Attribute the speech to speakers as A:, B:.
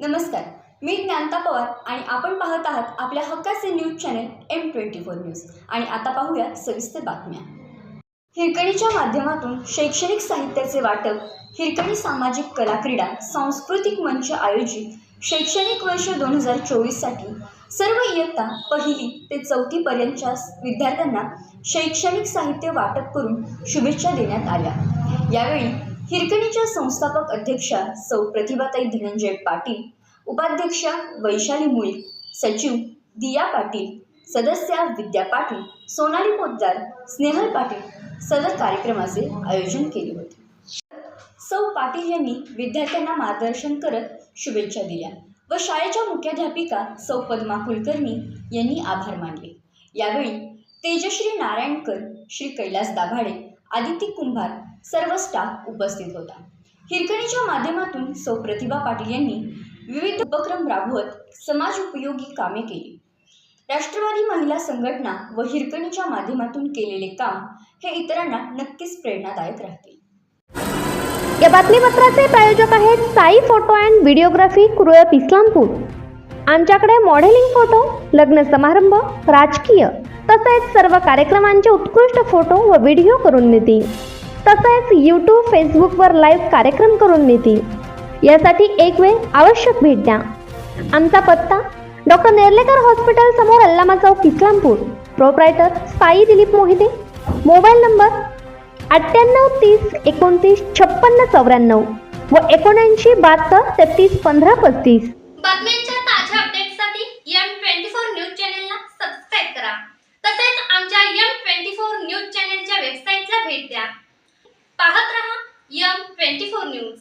A: नमस्कार मी ज्ञानता पवार आणि आपण पाहत आहात आपल्या हक्काचे news channel M twenty four news. आणि आता पाहूया सविस्तर बातम्या. हिरकणीच्या माध्यमातून शैक्षणिक साहित्याचे वाटप हिरकणी सामाजिक कला क्रीडा सांस्कृतिक मंच आयोजित शैक्षणिक वर्ष दोन हजार चोवीससाठी सर्व इयत्ता पहिली ते चौथीपर्यंतच्या विद्यार्थ्यांना शैक्षणिक साहित्य वाटप करून शुभेच्छा देण्यात आल्या. यावेळी हिरकणीच्या संस्थापक अध्यक्षा सौ प्रतिभाताई धनंजय पाटील उपाध्यक्षा वैशाली मुळी सचिव दिया पाटील सदस्या विद्या पाटील सोनाली पोद्दार स्नेहल पाटील सदर कार्यक्रमाचे आयोजन केले होते. सौ पाटील यांनी विद्यार्थ्यांना मार्गदर्शन करत शुभेच्छा दिल्या व शाळेच्या मुख्याध्यापिका सौ पद्मा कुलकर्णी यांनी आभार मानले. यावेळी तेजश्री नारायणकर श्री कैलास दाभाडे आदिती कुंभार सर्व स्टाफ उपस्थित होता. हिरकणीच्या माध्यमातून सौ प्रतिभा पाटील यांनी विविध उपक्रम राबवत समाज उपयोगी कामे केली. राष्ट्रवादी महिला संघटना व हिरकणीच्या माध्यमातून केलेले काम हे इतरांना नक्कीच प्रेरणादायक राहतील
B: या बातमीपत्राचे प्रायोजक आहेत Sai photo and videography Kurlap Islampur. आमच्याकडे मॉडेलिंग फोटो लग्न समारंभ राजकीय तसेच सर्व कार्यक्रमांचे उत्कृष्ट फोटो व व्हिडिओ करून मिळतील तसेच यूट्यूब फेसबुकवर लाईव्ह कार्यक्रम करून मिळतील यासाठी एक वेळ आवश्यक भेट द्या. आमचा पत्ता डॉक्टर नेर्लेकर हॉस्पिटल समोर अल्लामा चौक Islampur. Proprietor Sai Dilip Mohite. Mobile number अठ्ठ्याण्णव तीस एकोणतीस छप्पन्न चौऱ्याण्णव व एकोणऐंशी बहात्तर तेहतीस पंधरा पस्तीस
C: बातम्यांच्या ताज्या अपडेट्ससाठी एम ट्वेंटी फोर न्यूज चॅनेलला सबस्क्राईब करा तसेच आमच्या यम ट्वेंटी फोर न्यूज चॅनेलच्या वेबसाईटला भेट द्या. पाहत रहा यम ट्वेंटी फोर न्यूज.